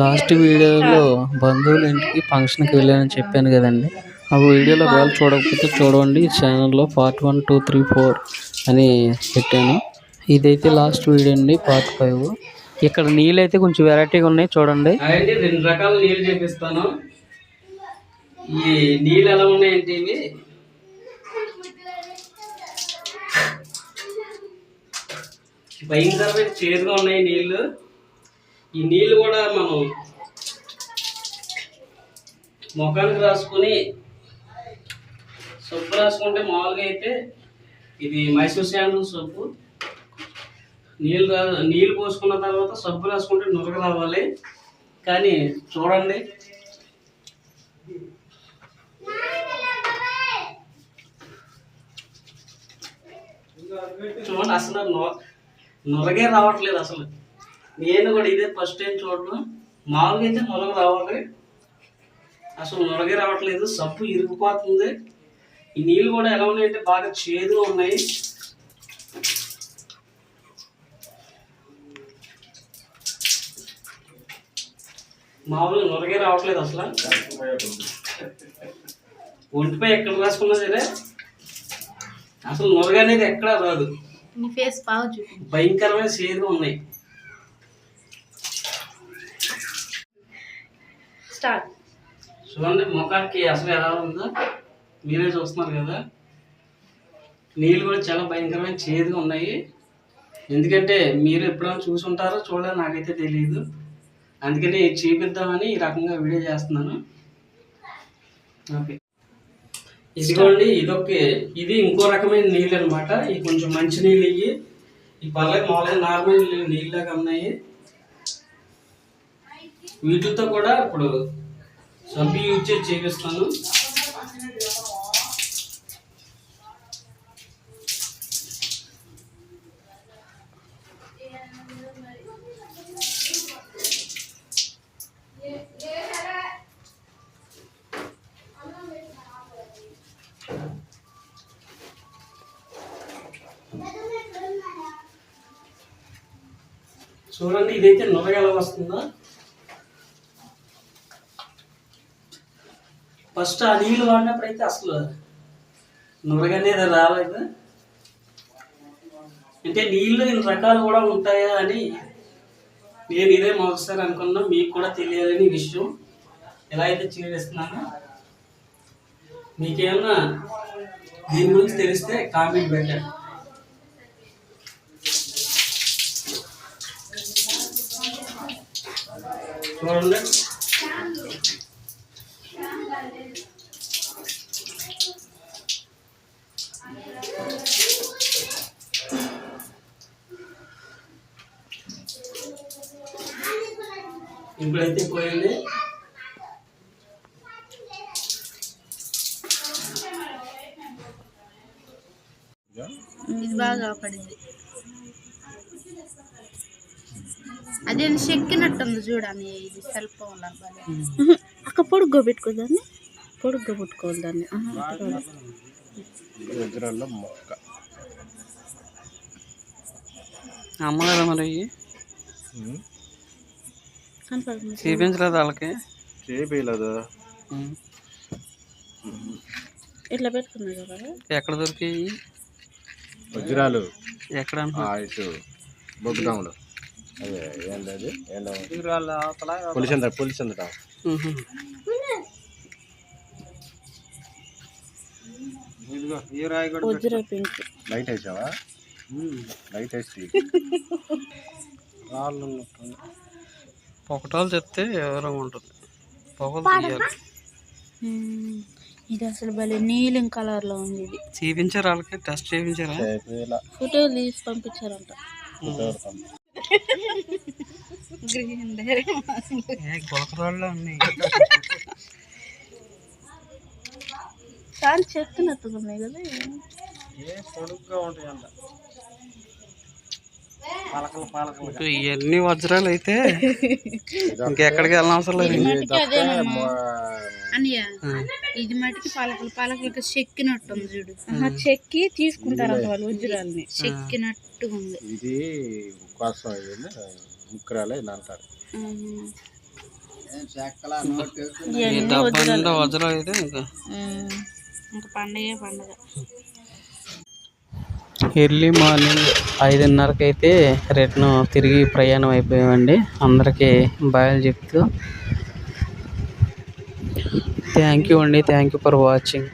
Last వీడియోలో బంధువుల ఇంటికి ఫంక్షన్కి వెళ్ళానని చెప్పాను కదండి. ఆ వీడియోలో ఒకవేళ చూడకపోతే చూడండి. ఛానల్లో part one two three four అని పెట్టాను. ఇదైతే లాస్ట్ వీడియో అండి పార్ట్ ఫైవ్. ఇక్కడ నీళ్ళు అయితే కొంచెం వెరైటీగా ఉన్నాయి చూడండి. అయితే రెండు రకాల నీళ్ళు చూపిస్తాను. ఈ నీళ్ళు ఎలా ఉన్నాయంటే ఇవి. భయంకరమైన చేదుగా ఉన్నాయి నీళ్ళు. ఈ నీళ్ళు కూడా మనం ముఖానికి రాసుకొని సొప్పు రాసుకుంటే మామూలుగా అయితే ఇది మైసూర్ శాండల్ సొప్పు. నీళ్ళు రా నీళ్ళు పోసుకున్న తర్వాత సబ్బు రాసుకుంటే నురగ రావాలి. కానీ చూడండి. చూడండి అసలు నొ- నురగే రావట్లేదు అసలు. నేను కూడా ఇదే ఫస్ట్ టైం చూడడం మామూలుగా అయితే నురగ రావాలి. అసలు నురగే రావట్లేదు. సబ్బు ఇరిగిపోతుంది. ఈ నీళ్ళు కూడా ఎలా ఉన్నాయంటే బాగా చేదుగా ఉన్నాయి. మామూలుగా నొరగే రావట్లేదు అసలు. ఒంటిపై ఎక్కడ రాసుకున్నా సరే అసలు నొరగ అనేది ఎక్కడా రాదు. భయంకరమైన చేదుగా ఉన్నాయి. స్టార్ట్. చూడండి ముఖానికి అసలు ఎలా ఉందో మీరే చూస్తున్నారు కదా. నీళ్ళు కూడా చాలా భయంకరమైన చేదుగా ఉన్నాయి. ఎందుకంటే మీరు ఎప్పుడైనా చూసుంటారో చూడలేదు నాకైతే తెలియదు అందుకని చూపిద్దామని ఈ రకంగా వీడియో చేస్తున్నాను. ఓకే. ఇదిగోండి ఇదొక ఇది ఇంకో రకమైన నీళ్ళు అనమాట ఇది కొంచెం మంచి నీళ్ళు ఇవి. ఈ పర్లేదు మామూలుగా నార్మల్ నీళ్ళలాగా ఉన్నాయి. వీటితో కూడా ఇప్పుడు సబ్బు యూజ్ చేసి చేపిస్తాను. చూడండి ఇదైతే నురగ ఎలా వస్తుందో? ఫస్ట్ ఆ నీళ్ళు వాడినప్పుడు అయితే అసలు నురగనేది రాలేదు. అంటే నీళ్ళు ఇన్ని రకాలు కూడా ఉంటాయా అని నేను ఇదే మొదటిసారి అనుకున్నా మీకు కూడా తెలియాలని విషయం. ఎలా అయితే చేస్తున్నాను మీకేమన్నా దీని గురించి తెలిస్తే కామెంట్ పెట్టండి. చూడండి. ఇప్పుడైతే పోయింది. ఇది బాగా పడింది అదే చెక్కినట్టుంది చూడని ఇది సెల్ ఫోన్ అక్క పొడుగ్గా పెట్టుకోదాన్ని పొడుగ్గా పెట్టుకోవాలి దాన్ని. అమ్మ కదా మరి చూపించలేదు వాళ్ళకి? చేయలేదు. ఇట్లా పెట్టుకున్నా కదా ఎక్కడ దొరికాయి? వజ్రాలు. ఎక్కడ బొగ్గుదాములు అదే ఏంది అది ఏందో పులిసింద పులిసిందట ఉహు. వజ్ర పింక్. లైట్ వేసావా? లైట్ వేసి పొగటాలు చెప్తే ఎవరో ఉంటుంది. పొగలు తీయాలి. ఇది అసలు భలే నీలం కలర్లో ఉంది ఇది. చూపించారు వాళ్ళకి? టెస్ట్ చేయించారా ఇలా ఫోటోలు తీసి పంపించారంట. గులకరాళ్ళు ఉన్నాయి. కానీ కదా ఇవన్నీ వజ్రాలు అయితే ఇంకెక్కడికి వెళ్ళిన అవసరం లేదు ఇది మటుకి పలకలు పలకలకి చెక్కినట్టుంది చూడు. ఆహా, చెక్కి తీసుకుంటారంట వాళ్ళు వజ్రాలని. చెక్కినట్టుగా ఉంది. ఇది ముక్కరాలే అంటారు. ఇంకా. పండగే పండగ. ఎర్లీ మార్నింగ్ ఐదున్నరకి అయితే రిటర్న్ తిరిగి ప్రయాణం అయిపోయామండి. అందరికీ బాయ్ చెప్తూ थैंक यू अंडी थैंक यू फर् वाचिंग